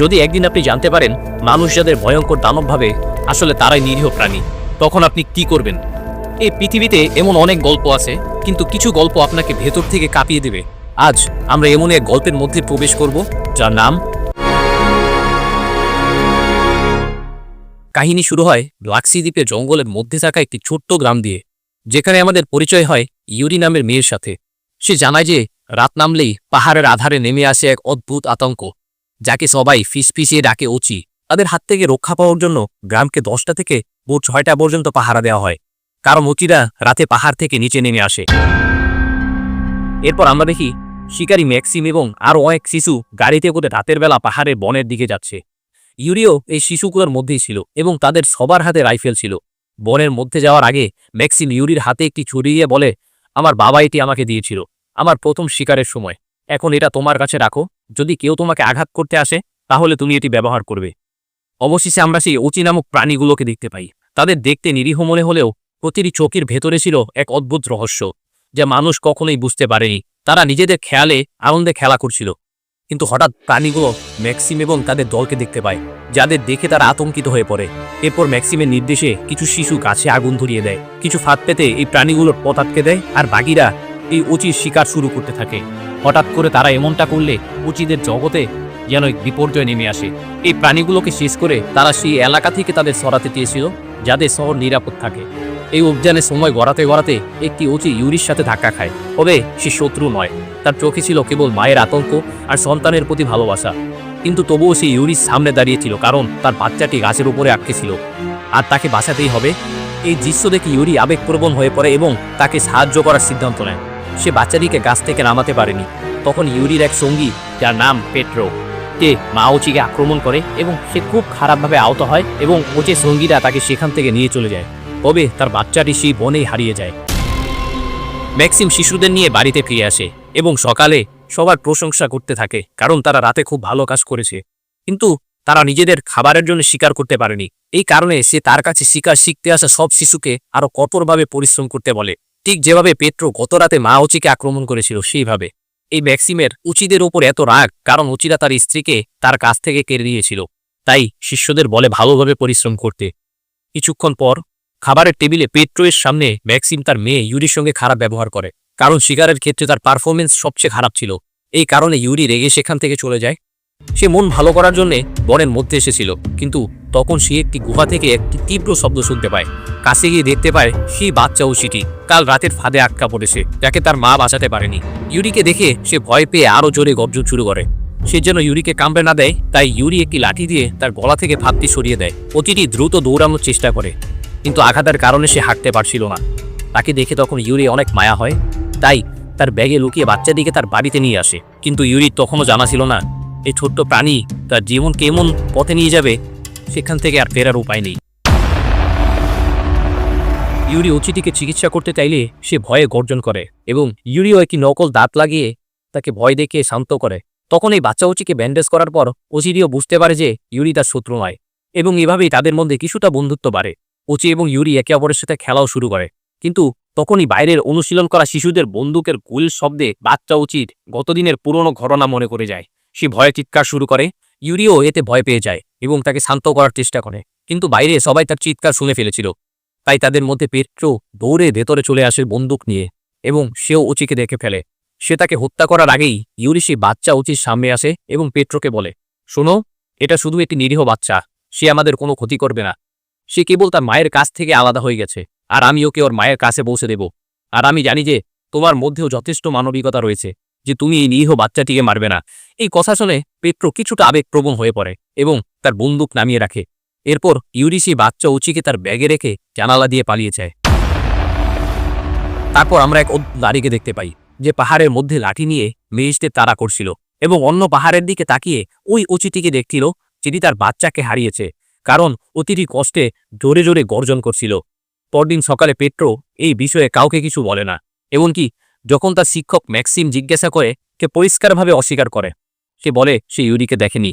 যদি একদিন আপনি জানতে পারেন মানুষ যাদের ভয়ঙ্কর দানব ভাবে আসলে তারাই নিরীহ প্রাণী, তখন আপনি কি করবেন? এই পৃথিবীতে এমন অনেক গল্প আছে, কিন্তু কিছু গল্প আপনাকে ভেতর থেকে কাঁপিয়ে দেবে। আজ আমরা এমন এক গল্পের মধ্যে প্রবেশ করব, যার নাম কাহিনী শুরু হয় লাক্সি দ্বীপের জঙ্গলের মধ্যে থাকা একটি ছোট্ট গ্রাম দিয়ে, যেখানে আমাদের পরিচয় হয় ইউরি নামের মেয়ের সাথে। সে জানায় যে রাত নামলেই পাহাড়ের আধারে নেমে আসে এক অদ্ভুত আতঙ্ক। যাকে সবাই ফিসফিসিয়ে ডাকে ওচি, তাদের হাত থেকে রক্ষা পাওয়ার জন্য গ্রামকে দশটা থেকে ভোর ছয়টা পর্যন্ত পাহারা দেওয়া হয়। কারণ ওচিরা রাতে পাহাড় থেকে নিচে নেমে আসে। এরপর আমরা দেখি শিকারী ম্যাক্সিম এবং আরও অনেক শিশু গাড়িতে করে রাতের বেলা পাহাড়ের বনের দিকে যাচ্ছে। ইউরিও এই শিশুগুলোর মধ্যেই ছিল এবং তাদের সবার হাতে রাইফেল ছিল। বনের মধ্যে যাওয়ার আগে ম্যাক্সিম ইউরির হাতে একটি ছুরি দিয়ে বলে, আমার বাবা এটি আমাকে দিয়েছিল। আমার প্রথম শিকারের সময়। এখন এটা তোমার কাছে রাখো। যদি কেউ তোমাকে আঘাত করতে আসে, তাহলে তুমি এটি ব্যবহার করবে। অবশেষে আমরা সেই অচি নামক প্রাণীগুলোকে দেখতে পাই। তাদের দেখতে নিরীহ মনে হলেও প্রতিটি চোখের ভেতরে ছিল এক অদ্ভুত রহস্য, যা মানুষ কখনোই বুঝতে পারেনি। তারা নিজেদের খেয়ালে, আনন্দে খেলা করছিল। কিন্তু হঠাৎ প্রাণীগুলো ম্যাক্সিম এবং তাদের দলকে দেখতে পায়, যাদের দেখে তারা আতঙ্কিত হয়ে পড়ে। এরপর ম্যাক্সিমের নির্দেশে কিছু শিশু গাছে আগুন ধরিয়ে দেয়। কিছু ফাঁদ পেতে এই প্রাণীগুলোর পথ আটকে দেয়, আর বাকিরা এই উচির শিকার শুরু করতে থাকে। হঠাৎ করে তারা এমনটা করলে উচিদের জগতে যেন এক বিপর্যয় নেমে আসে। এই প্রাণীগুলোকে শেষ করে তারা সেই এলাকা থেকে তাদের সরাতে চেয়েছিল, যাদের শহর নিরাপদ থাকে। এই অভিযানের সময় গড়াতে গড়াতে একটি অচি ইউরির সাথে ধাক্কা খায়, তবে সে শত্রু নয়। তার চোখে ছিল কেবল মায়ের আতঙ্ক আর সন্তানের প্রতি ভালোবাসা। কিন্তু তবুও সে ইউরির সামনে দাঁড়িয়েছিল, কারণ তার বাচ্চাটি গাছের উপরে আটকে ছিল। আর তাকে বাঁচাতেই হবে। এই দৃশ্য দেখে ইউরি আবেগপ্রবণ হয়ে পড়ে এবং তাকে সাহায্য করার সিদ্ধান্ত নেয়। সে বাচ্চাটিকে গাছ থেকে নামাতে পারেনি। তখন ইউরির এক সঙ্গী, যার নাম পেট্রো, কে মাওচিকে আক্রমণ করে এবং সে খুব খারাপভাবে আহত হয় এবং ওচে সঙ্গীরা তাকে সেখান থেকে নিয়ে চলে যায়। তবে তার বাচ্চাটি সেই বনেই হারিয়ে যায়। ম্যাক্সিম শিশুদের নিয়ে বাড়িতে ফিরে আসে এবং সকালে সবার প্রশংসা করতে থাকে, কারণ তারা রাতে খুব ভালো কাজ করেছে। কিন্তু তারা নিজেদের খাবারের জন্য শিকার করতে পারেনি। এই কারণে সে তার কাছে শিকার শিখতে আসা সব শিশুকে আরও কঠোরভাবে পরিশ্রম করতে বলে। ঠিক যেভাবে পেট্রো গত রাতে মা ওচিকে আক্রমণ করেছিল, সেইভাবে। এই ম্যাক্সিমের উচিদের ওপর এত রাগ, কারণ উচিরা তার স্ত্রীকে তার কাছ থেকে কেড়ে নিয়েছিল। তাই শিষ্যদের বলে ভালোভাবে পরিশ্রম করতে। কিছুক্ষণ পর খাবারের টেবিলে পেট্রোয়ের সামনে ম্যাক্সিম তার মেয়ে ইউরির সঙ্গে খারাপ ব্যবহার করে, কারণ শিকারের ক্ষেত্রে তার পারফরমেন্স সবচেয়ে খারাপ ছিল। এই কারণে ইউরি রেগে সেখান থেকে চলে যায়। সে মন ভালো করার জন্য বনের মধ্যে এসেছিল, কিন্তু তখন সে একটি গুহা থেকে একটি তীব্র শব্দ শুনতে পায়। কাছে গিয়ে দেখতে পায়, সেই বাচ্চা ও সিটি কাল রাতের ফাঁদে আটকা পড়েছে, যাকে তার মা বাঁচাতে পারেনি। ইউরিকে দেখে সে ভয় পেয়ে আরও জোরে গর্জন শুরু করে। সে যেন ইউরিকে কামড়ে না দেয়, তাই ইউরি একটি লাঠি দিয়ে তার গলা থেকে ফাঁদটি সরিয়ে দেয়। অতিটি দ্রুত দৌড়ানোর চেষ্টা করে, কিন্তু আঘাতের কারণে সে হাঁটতে পারছিল না। তাকে দেখে তখন ইউরি অনেক মায়া হয়, তাই তার ব্যাগে লুকিয়ে বাচ্চাটিকে তার বাড়িতে নিয়ে আসে। কিন্তু ইউরি তখনও জানা ছিল না এই ছোট্ট প্রাণী, তার জীবন কেমন পথে নিয়ে যাবে সেখান থেকে আর ফেরার উপায় নেই। ইউরি ওচিটিকে চিকিৎসা করতে চাইলে সে ভয়ে গর্জন করে এবং ইউরিও একটি নকল দাঁত লাগিয়ে তাকে ভয় দেখিয়ে শান্ত করে। তখন এই বাচ্চা ওচিকে ব্যান্ডেজ করার পর ওচিরিও বুঝতে পারে যে ইউরি তার শত্রু নয় এবং এভাবেই তাদের মধ্যে কিছুটা বন্ধুত্ব বাড়ে। ওচি এবং ইউরি একে অপরের সাথে খেলাও শুরু করে। কিন্তু তখনই বাইরের অনুশীলন করা শিশুদের বন্দুকের গুল শব্দে বাচ্চা উচিত গতদিনের পুরনো ঘটনা মনে করে যায়। সে ভয়ে চিৎকার শুরু করে, ইউরিও এতে ভয় পেয়ে যায়। এবং তাকে শান্ত করার চেষ্টা করে। কিন্তু বাইরে সবাই তার চিৎকার শুনে ফেলেছিল। তাই তাদের মধ্যে পেট্রো দৌড়ে ভেতরে চলে আসে বন্দুক নিয়ে এবং সেও উচিকে দেখে ফেলে। সে তাকে হত্যা করার আগেই ইউরিশি বাচ্চা উচির সামনে আসে এবং পেট্রোকে বলে, শোনো, এটা শুধু একটি নিরীহ বাচ্চা। সে আমাদের কোনো ক্ষতি করবে না। সে কেবল তার মায়ের কাছ থেকে আলাদা হয়ে গেছে। আর আমি ওকে ওর মায়ের কাছে পৌঁছে দেব। আর আমি জানি যে তোমার মধ্যেও যথেষ্ট মানবিকতা রয়েছে যে তুমি এই নিরীহ বাচ্চাটিকে মারবে না। এই কথা শুনে পেট্রো কিছুটা আবেগপ্রবণ হয়ে পড়ে এবং তার বন্দুক নামিয়ে রাখে। এরপর ইউরিসি বাচ্চা উচিকে তার ব্যাগে রেখে জানালা দিয়ে পালিয়ে যায়। তারপর আমরা এক নারীকে দেখতে পাই, যে পাহাড়ের মধ্যে লাঠি নিয়ে মেয়েদের তাড়া করছিল এবং অন্য পাহাড়ের দিকে তাকিয়ে ওই অচিটিকে দেখছিল যেটি তার বাচ্চাকে হারিয়েছে, কারণ অতিটি কষ্টে জোরে জোরে গর্জন করছিল। পরদিন সকালে পেট্রো এই বিষয়ে কাউকে কিছু বলে না, এমনকি যখন তার শিক্ষক ম্যাক্সিম জিজ্ঞাসা করে কে পরিষ্কারভাবে অস্বীকার করে। সে বলে, সে ইউরিকে দেখেনি।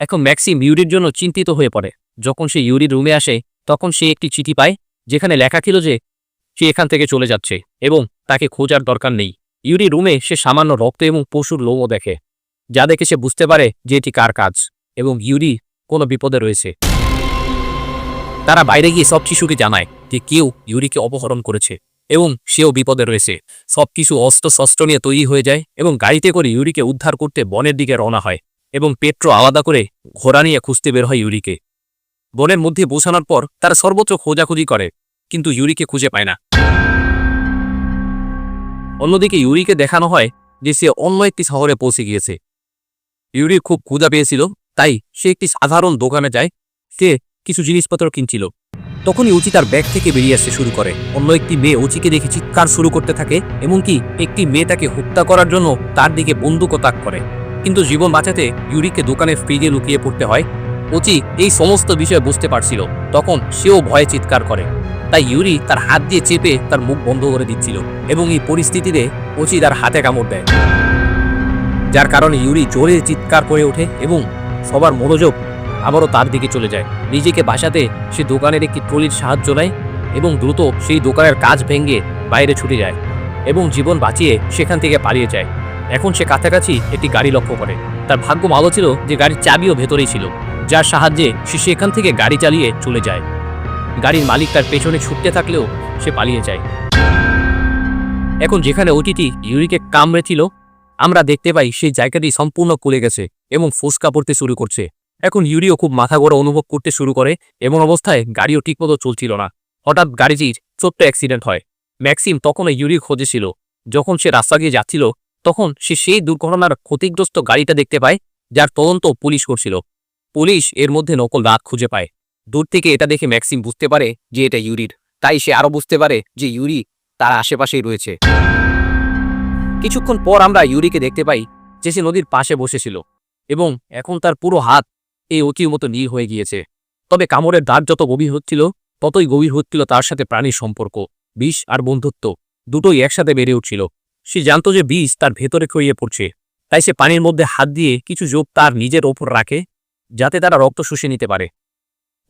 এখন ম্যাক্সিম ইউরির জন্য চিন্তিত হয়ে পড়ে। যখন সে ইউরির রুমে আসে, তখন সে একটি চিঠি পায়, যেখানে লেখা ছিল যে সে এখান থেকে চলে যাচ্ছে এবং তাকে খোঁজার দরকার নেই। ইউরি রুমে সে সামান্য রক্ত এবং পশুর লোমও দেখে, যা দেখে সে বুঝতে পারে যে এটি কার কাজ এবং ইউরি কোনো বিপদে রয়েছে। তারা বাইরে গিয়ে সব শিশুকে জানায় যে কেউ ইউরিকে অপহরণ করেছে এবং সেও বিপদে রয়েছে। সব কিছু অস্ত্র শস্ত্র নিয়ে তৈরি হয়ে যায় এবং গাড়িতে করে ইউরিকে উদ্ধার করতে বনের দিকে রওনা হয়। এবং পেট্রো আলাদা করে ঘোড়া নিয়ে খুঁজতে বের হয় ইউরিকে। বনের মধ্যে পৌঁছানোর পর তারা সর্বোচ্চ খোঁজাখুঁজি করে, কিন্তু ইউরিকে খুঁজে পায় না। অন্যদিকে ইউরিকে দেখানো হয় যে সে অন্য একটি শহরে পৌঁছে গিয়েছে। ইউরি খুব ক্ষুধা পেয়েছিল, তাই সে একটি সাধারণ দোকানে যায়, সে কিছু জিনিসপত্র কিনছিল। তখনই উচি তার ব্যাগ থেকে বেরিয়ে আসতে শুরু করে। অন্য একটি মেয়ে উচিকে দেখে চিৎকার শুরু করতে থাকে, এমনকি একটি মেয়ে তাকে হত্যা করার জন্য তার দিকে বন্দুকও তাক করে। কিন্তু জীবন বাঁচাতে ইউরিকে দোকানের ফ্রিজে লুকিয়ে পড়তে হয়। ওচি এই সমস্ত বিষয় বুঝতে পারছিল, তখন সেও ভয়ে চিৎকার করে। তাই ইউরি তার হাত দিয়ে চেপে তার মুখ বন্ধ করে দিচ্ছিল এবং এই পরিস্থিতিতে ওচি তার হাতে কামড় দেয়। যার কারণে ইউরি জোরে চিৎকার করে ওঠে এবং সবার মনোযোগ আবারও তার দিকে চলে যায়। নিজেকে বাঁচাতে সে দোকানের একটি ট্রলির সাহায্য নেয় এবং দ্রুত সেই দোকানের কাজ ভেঙে বাইরে ছুটে যায় এবং জীবন বাঁচিয়ে সেখান থেকে পালিয়ে যায়। এখন সে কাছাকাছি একটি গাড়ি লক্ষ্য করে। তার ভাগ্য ভালো ছিল যে গাড়ির চাবিও ভেতরেই ছিল, যার সাহায্যে সে সেখান থেকে গাড়ি চালিয়ে চলে যায়। গাড়ির মালিক তার পেছনে ছুটতে থাকলেও সে পালিয়ে যায়। এখন যেখানে ওটিটি ইউরিকে কামড়েছিল আমরা দেখতে পাই সেই জায়গাটি সম্পূর্ণ কুলে গেছে এবং ফুসকা পড়তে শুরু করছে। এখন ইউরিও খুব মাথা গড়া অনুভব করতে শুরু করে এমন অবস্থায় গাড়িও ঠিকমতো চলছিল না। হঠাৎ গাড়িটির ছোট্ট অ্যাক্সিডেন্ট হয়। ম্যাক্সিম তখনও ইউরির খোঁজে ছিল, যখন সে রাস্তা দিয়ে যাচ্ছিল তখন সে সেই দুর্ঘটনার ক্ষতিগ্রস্ত গাড়িটা দেখতে পায়, যার তদন্ত পুলিশ করছিল। পুলিশ এর মধ্যে নকল দাঁত খুঁজে পায়। দূর থেকে এটা দেখে ম্যাক্সিম বুঝতে পারে যে এটা ইউরির। তাই সে আরও বুঝতে পারে যে ইউরি তার আশেপাশেই রয়েছে। কিছুক্ষণ পর আমরা ইউরিকে দেখতে পাই যে সে নদীর পাশে বসেছিল এবং এখন তার পুরো হাত এই অতির মতো নীল হয়ে গিয়েছে। তবে কামড়ের দাঁত যত গভীর হচ্ছিল, ততই গভীর হচ্ছিল তার সাথে প্রাণীর সম্পর্ক, বিষ আর বন্ধুত্ব, দুটোই একসাথে বেড়ে উঠছিল। সে জানত যে বীজ তার ভেতরে খইয়ে পড়ছে। তাই সে পানির মধ্যে হাত দিয়ে কিছু যোগ তার নিজের ওপর রাখে, যাতে তারা রক্ত শুষে নিতে পারে।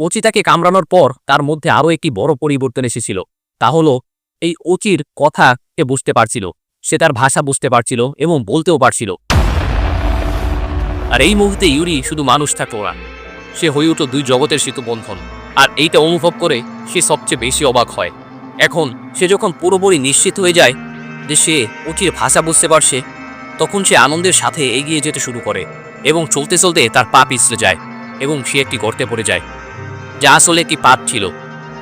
অচি তাকে কামড়ানোর পর তার মধ্যে আরও একটি বড় পরিবর্তন এসেছিল। তা হলো, এই অচির কথা কে বুঝতে পারছিল। সে তার ভাষা বুঝতে পারছিল এবং বলতেও পারছিল। আর এই মুহূর্তে ইউরি শুধু মানুষ থাকতো না সে হয়ে উঠল দুই জগতের সেতু বন্ধন। আর এইটা অনুভব করে সে সবচেয়ে বেশি অবাক হয়। এখন সে যখন পুরোপুরি নিশ্চিত হয়ে যায় সে অচির ভাষা বুঝতে পারছে, তখন সে আনন্দের সাথে এগিয়ে যেতে শুরু করে এবং চলতে চলতে তার পা পিছলে যায় এবং সে একটি গর্তে পড়ে যায়, যা আসলে একটি পাত ছিল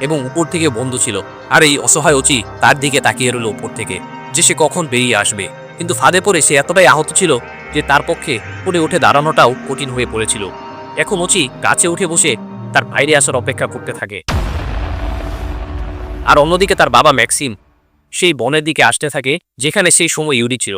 এবং উপর থেকে বন্ধ ছিল। আর এই অসহায় অচি তার দিকে তাকিয়ে রইল উপর থেকে, যে সে কখন বেরিয়ে আসবে। কিন্তু ফাঁদে পড়ে সে এতটাই আহত ছিল যে তার পক্ষে পড়ে উঠে দাঁড়ানোটাও কঠিন হয়ে পড়েছিল। এখন অচি গাছে উঠে বসে তার বাইরে আসার অপেক্ষা করতে থাকে। আর অন্যদিকে তার বাবা ম্যাক্সিম সেই বনের দিকে আসতে থাকে, যেখানে সেই সময় ইউরি ছিল।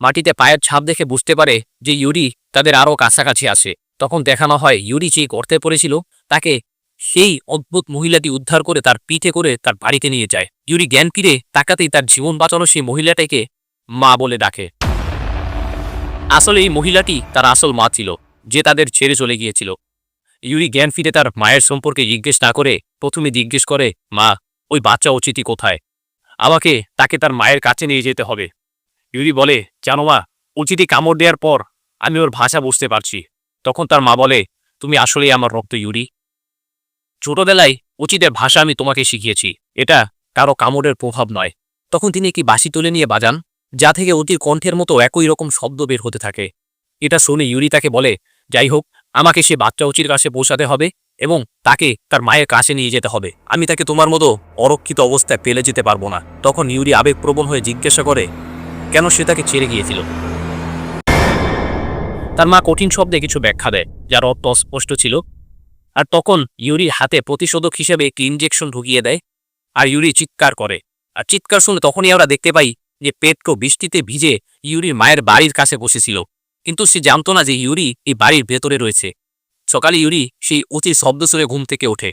মাটিতে পায়ের ছাপ দেখে বুঝতে পারে যে ইউরি তাদের আরও কাছাকাছি আসে তখন দেখানো হয় ইউরি যে গর্তে পড়েছিল, তাকে সেই অদ্ভুত মহিলাটি উদ্ধার করে তার পিঠে করে তার বাড়িতে নিয়ে যায়। ইউরি জ্ঞান ফিরে তাকাতেই তার জীবন বাঁচানো সেই মহিলাটাকে মা বলে ডাকে। আসলে এই মহিলাটি তার আসল মা ছিল, যে তাদের ছেড়ে চলে গিয়েছিল। ইউরি জ্ঞান ফিরে তার মায়ের সম্পর্কে জিজ্ঞেস না করে প্রথমে জিজ্ঞেস করে, মা, ওই বাচ্চা অচিতি কোথায়? আমাকে তাকে তার মায়ের কাছে নিয়ে যেতে হবে। ইউরি বলে, জানো মা, উচিতি কামড় দেওয়ার পর আমি ওর ভাষা বুঝতে পারছি। তখন তার মা বলে, তুমি আসলেই আমার রক্ত ইউরি ছোটবেলায় উচিতের ভাষা আমি তোমাকে শিখিয়েছি। এটা কারও কামড়ের প্রভাব নয়। তখন তিনি কি বাঁশি তুলে নিয়ে বাজান, যা থেকে অতির কণ্ঠের মতো একই রকম শব্দ বের হতে থাকে। এটা শুনে ইউরি তাকে বলে, যাই হোক, আমাকে সে বাচ্চা উচির কাছে পৌঁছাতে হবে। এবং তাকে তার মায়ের কাছে নিয়ে যেতে হবে। আমি তাকে তোমার মতো অরক্ষিত অবস্থায় পেলে যেতে পারব না। তখন ইউরি আবেগপ্রবণ হয়ে জিজ্ঞাসা করে, কেন সে তাকে ছেড়ে গিয়েছিল? তার মা কঠিন শব্দে কিছু ব্যাখ্যা দেয়, যার অর্থ অস্পষ্ট ছিল। আর তখন ইউরির হাতে প্রতিশোধক হিসেবে একটি ইঞ্জেকশন ঢুকিয়ে দেয় আর ইউরি চিৎকার করে। আর চিৎকার শুনে তখনই আমরা দেখতে পাই যে পেট্রো বৃষ্টিতে ভিজে ইউরির মায়ের বাড়ির কাছে বসেছিল। কিন্তু সে জানতো না যে ইউরি এই বাড়ির ভেতরে রয়েছে। সকালে ইউরি সেই অতি শব্দ শুনে ঘুম থেকে ওঠে।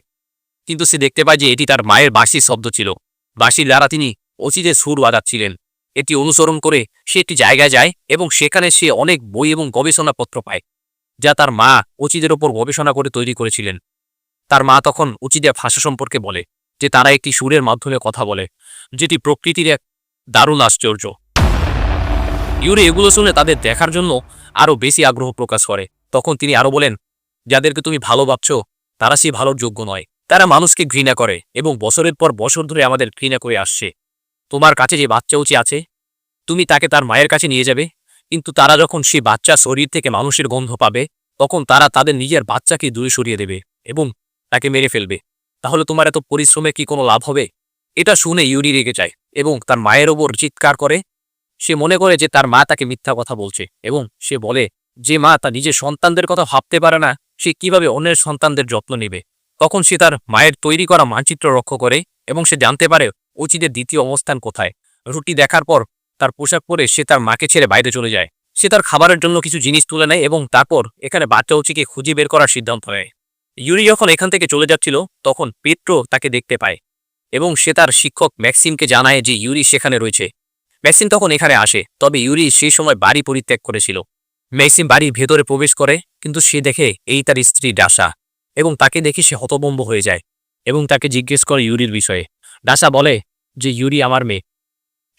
কিন্তু সে দেখতে পায় যে এটি তার মায়ের বাঁশির শব্দ ছিল। বাঁশির দ্বারা তিনি অচিতে সুর বাজাচ্ছিলেন। এটি অনুসরণ করে সে একটি জায়গায় যায় এবং সেখানে সে অনেক বই এবং গবেষণাপত্র পায়, যা তার মা অচিদের ওপর গবেষণা করে তৈরি করেছিলেন। তার মা তখন অচিদের ভাষা সম্পর্কে বলে, যে তারা একটি সুরের মাধ্যমে কথা বলে, যেটি প্রকৃতির এক দারুণ আশ্চর্য। ইউরি এগুলো শুনে তাদের দেখার জন্য আরও বেশি আগ্রহ প্রকাশ করে। তখন তিনি আরও বলেন যাদেরকে তুমি ভালো ভাবছ, তারা সেই ভালোর যোগ্য নয়। তারা মানুষকে ঘৃণা করে এবং বছরের পর বছর ধরে আমাদের ঘৃণা করে আসছে। তোমার কাছে যে বাচ্চা উচি আছে, তুমি তাকে তার মায়ের কাছে নিয়ে যাবে। কিন্তু তারা যখন সেই বাচ্চা শরীর থেকে মানুষের গন্ধ পাবে, তখন তারা তাদের নিজের বাচ্চাকে দূরে সরিয়ে দেবে এবং তাকে মেরে ফেলবে। তাহলে তোমার এত পরিশ্রমে কি কোনো লাভ হবে? এটা শুনে ইউরি রেগে যায় এবং তার মায়ের ওপর চিৎকার করে। সে মনে করে যে তার মা তাকে মিথ্যা কথা বলছে এবং সে বলে, যে মা তা নিজের সন্তানদের কথা ভাবতে পারে না সে কীভাবে অন্যের সন্তানদের যত্ন নেবে? তখন সে তার মায়ের তৈরি করা মানচিত্র লক্ষ্য করে এবং সে জানতে পারে অচিতের দ্বিতীয় অবস্থান কোথায়? রুটি দেখার পর তার পোশাক পরে সে তার মাকে ছেড়ে বাইরে চলে যায়। সে তার খাবারের জন্য কিছু জিনিস তুলে নেয় এবং তারপর এখানে বাচ্চা উচিকে খুঁজে বের করার সিদ্ধান্ত নেয়। ইউরি যখন এখান থেকে চলে যাচ্ছিল, তখন পেট্রো তাকে দেখতে পায় এবং সে তার শিক্ষক ম্যাক্সিমকে জানায় যে ইউরি সেখানে রয়েছে। ম্যাক্সিম তখন এখানে আসে, তবে ইউরি সেই সময় বাড়ি পরিত্যাগ করেছিল। ম্যাক্সিম বাড়ির ভেতরে প্রবেশ করে কিন্তু সে দেখে এই তার স্ত্রী ডাসা এবং তাকে দেখে সে হতবম্ব হয়ে যায় এবং তাকে জিজ্ঞেস করে ইউরির বিষয়ে। ডাসা বলে যে, ইউরি আমার মেয়ে।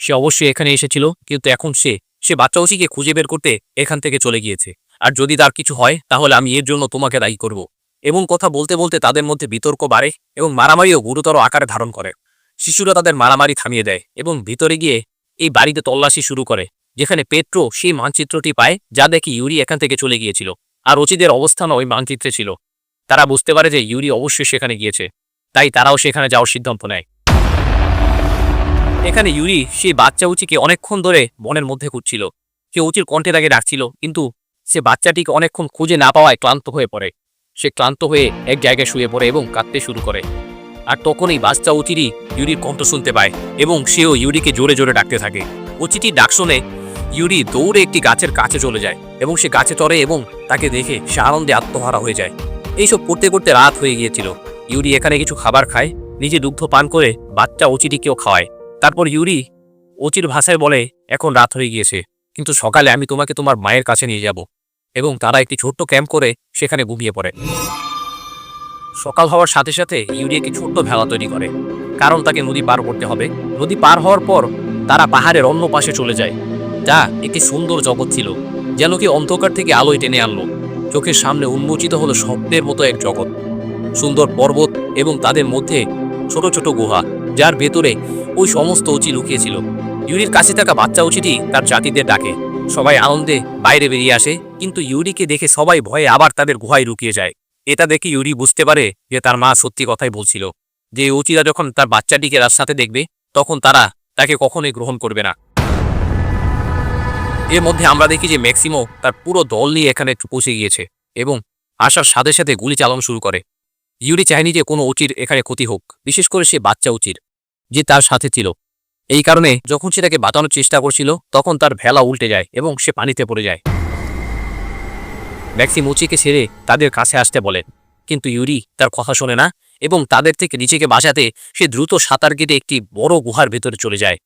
সে অবশ্যই এখানে এসেছিল, কিন্তু এখন সে সে বাচ্চা ওসিকে খুঁজে বের করতে এখান থেকে চলে গিয়েছে। আর যদি তার কিছু হয়, তাহলে আমি এর জন্য তোমাকে দায়ী করব। এবং কথা বলতে বলতে তাদের মধ্যে বিতর্ক বাড়ে এবং মারামারিও গুরুতর আকারে ধারণ করে। শিশুরা তাদের মারামারি থামিয়ে দেয় এবং ভিতরে গিয়ে এই বাড়িতে তল্লাশি শুরু করে, যেখানে পেট্রো সেই মানচিত্রটি পায়, যা দেখে ইউরি এখান থেকে চলে গিয়েছিল। আর অচিদের অবস্থান ওই মানচিত্রে ছিল। তারা বুঝতে পারে যে ইউরি অবশ্যই সেখানে গিয়েছে, তাই তারাও সেখানে যাওয়ার সিদ্ধান্ত নেয়। এখানে ইউরি সেই বাচ্চা উচিকে অনেকক্ষণ ধরে বনের মধ্যে খুঁজছিল। সে উচির কণ্ঠে তাকে ডাকছিল, কিন্তু সে বাচ্চাটিকে অনেকক্ষণ খুঁজে না পাওয়ায় ক্লান্ত হয়ে পড়ে। সে ক্লান্ত হয়ে এক জায়গায় শুয়ে পড়ে এবং কাঁদতে শুরু করে। আর তখনই বাচ্চা উচিরই ইউরির কণ্ঠ শুনতে পায় এবং সেও ইউরিকে জোরে জোরে ডাকতে থাকে। উচিটি ডাক শুনে ইউরি দৌড়ে একটি গাছের কাছে চলে যায় এবং সে গাছে চড়ে এবং তাকে দেখে সে আনন্দে আত্মহারা হয়ে যায়। এইসব করতে করতে রাত হয়ে গিয়েছিল। ইউরি এখানে কিছু খাবার খায়, নিজে দুগ্ধ পান করে বাচ্চা উচিটিকেও খাওয়ায়। তারপর ইউরি অচির ভাষায় বলে, এখন রাত হয়ে গিয়েছে, কিন্তু সকালে আমি তোমাকে তোমার মায়ের কাছে নিয়ে যাব। এবং তারা একটি ছোট্ট ক্যাম্প করে সেখানে ঘুমিয়ে পড়ে। সকাল হওয়ার সাথে সাথে ইউরি একটি ছোট্ট ভেলা তৈরি করে, কারণ তাকে নদী পার করতে হবে। নদী পার হওয়ার পর তারা পাহাড়ের অন্য পাশে চলে যায়। যা একটি সুন্দর জগৎ ছিল, যেন কি অন্ধকার থেকে আলোয় টেনে আনলো। চোখের সামনে উন্মোচিত হলো স্বপ্নের মতো এক জগৎ। সুন্দর পর্বত এবং তাদের মধ্যে ছোট ছোট গুহা, যার ভেতরে ওই সমস্ত উচি লুকিয়েছিল। ইউরির কাছে থাকা বাচ্চা উচিটি তার জাতিদের ডাকে। সবাই আনন্দে বাইরে বেরিয়ে আসে, কিন্তু ইউরিকে দেখে সবাই ভয়ে আবার তাদের গুহায় লুকিয়ে যায়। এটা দেখে ইউরি বুঝতে পারে যে তার মা সত্যি কথাই বলছিল, যে উচিরা যখন তার বাচ্চাটিকে রাস্তাতে দেখবে, তখন তারা তাকে কখনোই গ্রহণ করবে না। এর মধ্যে আমরা দেখি যে ম্যাক্সিমো তার পুরো দল নিয়ে এখানে পৌঁছে গিয়েছে এবং আসার সাথে সাথে গুলি চালানো শুরু করে। ইউরি চায়নি যে কোনো উচির এখানে ক্ষতি হোক, বিশেষ করে সে বাচ্চা উচির, যে তার সাথে ছিল। এই কারণে যখন সে তাকে বাঁচানোর চেষ্টা করছিল, তখন তার ভেলা উল্টে যায় এবং সে পানিতে পড়ে যায়। ম্যাক্সিম উচিকে ছেড়ে তাদের কাছে আসতে বলেন, কিন্তু ইউরি তার কথা শোনে না এবং তাদের থেকে নিজেকে বাঁচাতে সে দ্রুত সাঁতার কেটে একটি বড় গুহার ভেতরে চলে যায়।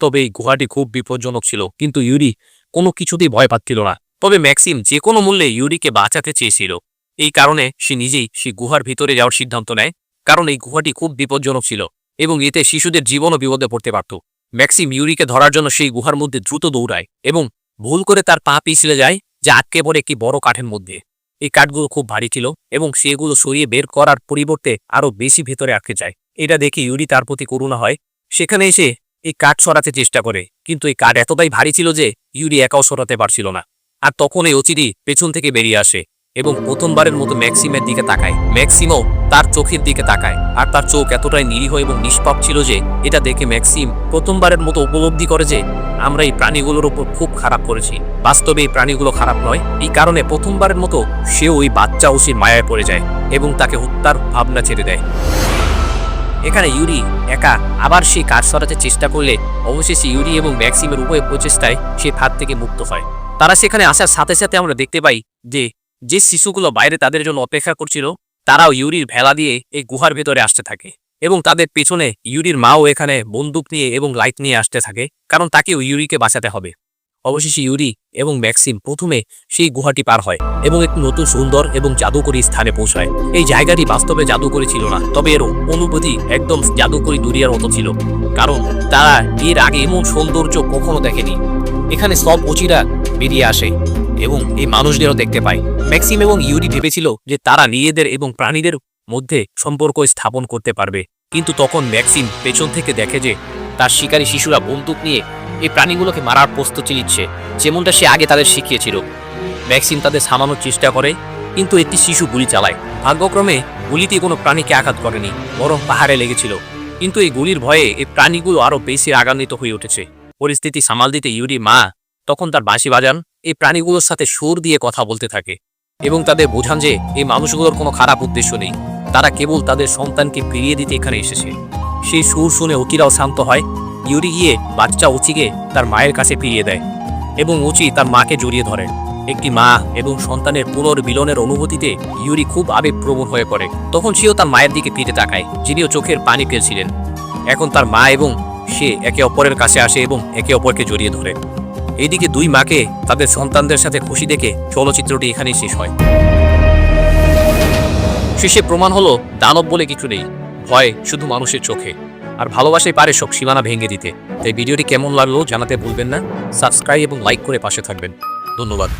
তবে এই গুহাটি খুব বিপজ্জনক ছিল। কিন্তু ইউরি কোনো কিছুতেই ভয় পাচ্ছিল না। তবে ম্যাক্সিম যে কোনো মূল্যে ইউরিকে বাঁচাতে চেয়েছিল। এই কারণে সে নিজেই সে গুহার ভিতরে যাওয়ার সিদ্ধান্ত নেয়। কারণ এই গুহাটি খুব বিপজ্জনক ছিল এবং এতে শিশুদের জীবনও বিপদে পড়তে পারত। ম্যাক্সিম ইউরিকে ধরার জন্য সেই গুহার মধ্যে দ্রুত দৌড়ায় এবং ভুল করে তার পা পিছলে যায়, যা আটকে পড়ে একটি বড় কাঠের মধ্যে। এই কাঠগুলো খুব ভারী ছিল এবং সেগুলো সরিয়ে বের করার পরিবর্তে আরও বেশি ভেতরে আটকে যায়। এটা দেখে ইউরি তার প্রতি করুণা হয়। সেখানে এসে এই কাঠ সরাতে চেষ্টা করে, কিন্তু এই কাঠ এতটাই ভারী ছিল যে ইউরি একাও সরাতে পারছিল না। আর তখন এই অচিরি পেছন থেকে বেরিয়ে আসে এবং প্রথমবারের মতো ম্যাক্সিমের দিকে তাকায়। ম্যাক্সিমও তার চোখের দিকে তাকায়, আর তার চোখ এতটাই নিরীহ এবং নিষ্পাপ ছিল যে এটা দেখে ম্যাক্সিম প্রথমবারের মতো উপলব্ধি করে যে আমরা এই প্রাণীগুলোর উপর খুব খারাপ করেছি। বাস্তবে এই প্রাণীগুলো খারাপ নয়, এই কারণে প্রথমবারের মতো সে ওই বাচ্চা ওসির মায়ায় পড়ে যায় এবং তাকে হত্যার ভাবনা ছেড়ে দেয়। এখানে ইউরি একা আবার সেই কাজ সরাতে চেষ্টা করলে অবশেষে ইউরি এবং ম্যাক্সিমের উভয় প্রচেষ্টায় সে ফাঁদ থেকে মুক্ত হয়। তারা সেখানে আসার সাথে সাথে আমরা দেখতে পাই যে যে শিশুগুলো বাইরে তাদের জন্য অপেক্ষা করছিল, তারাও ইউরির ভেলা দিয়ে এই গুহার ভেতরে আসতে থাকে এবং তাদের পেছনে ইউরির মাও এখানে বন্দুক নিয়ে এবং লাইট নিয়ে আসতে থাকে, কারণ তাকেও ইউরিকে বাঁচাতে হবে। অবশেষে ইউরি এবং ম্যাক্সিম প্রথমে সেই গুহাটি পার হয় এবং একটি নতুন সুন্দর এবং জাদুকরী স্থানে পৌঁছায়। এই জায়গাটি বাস্তবে জাদুকরী ছিল না, তবে এর অনুভূতি একদম জাদুকরী দুনিয়ার মতো ছিল, কারণ তারা এর আগে এমন সৌন্দর্য কখনো দেখেনি। এখানে সব অচিরা বেরিয়ে আসে এবং এই মানুষদেরও দেখতে পায়। ম্যাক্সিম এবং ইউরি ভেবেছিল যে তারা নিজেদের এবং প্রাণীদের মধ্যে সম্পর্ক স্থাপন করতে পারবে, কিন্তু তখন ম্যাক্সিম পেছন থেকে দেখে যে তার শিকারী শিশুরা বন্দুক নিয়ে এই প্রাণীগুলোকে মারার প্রস্তুতি নিচ্ছে, যেমনটা সে আগে তাদের শিখিয়েছিল। ম্যাক্সিম তাদের থামানোর চেষ্টা করে, কিন্তু একটি শিশু গুলি চালায়। ভাগ্যক্রমে গুলিতে কোনো প্রাণীকে আঘাত করেনি, বরং পাহাড়ে লেগেছিল। কিন্তু এই গুলির ভয়ে এই প্রাণীগুলো আরও বেশি রাগান্বিত হয়ে উঠেছে। পরিস্থিতি সামাল দিতে ইউরি মা তখন তার বাঁশি বাজান, এই প্রাণীগুলোর সাথে সুর দিয়ে কথা বলতে থাকে এবং তাদের বোঝান যে এই মানুষগুলোর কোনো খারাপ উদ্দেশ্য নেই। তারা কেবল তাদের সন্তানকে ফিরিয়ে দিতে এখানে এসেছে। সেই সুর শুনে অতিরাও শান্ত হয় ইউরি গিয়ে বাচ্চা উচিকে তার মায়ের কাছে ফিরিয়ে দেয় এবং উচি তার মাকে জড়িয়ে ধরে একটি মা এবং সন্তানের পুনর্মিলনের অনুভূতিতে ইউরি খুব আবেগপ্রবণ হয়ে পড়ে। তখন সেও তার মায়ের দিকে ফিরে তাকায়, যিনিও চোখের পানি পেয়েছিলেন এখন তার মা এবং সে একে অপরের কাছে আসে এবং একে অপরকে জড়িয়ে ধরে। এইদিকে দুই মাকে তাদের সন্তানদের সাথে খুশি দেখে চলচ্চিত্রটি এখানেই শেষ হয়। শেষে প্রমাণ হলো দানব বলে কিছু নেই। ভয় শুধু মানুষের চোখে। আর ভালোবাসাই পারে সব সীমানা ভেঙে দিতে। তাই ভিডিওটি কেমন লাগল জানাতে ভুলবেন না। সাবস্ক্রাইব এবং লাইক করে পাশে থাকবেন। ধন্যবাদ।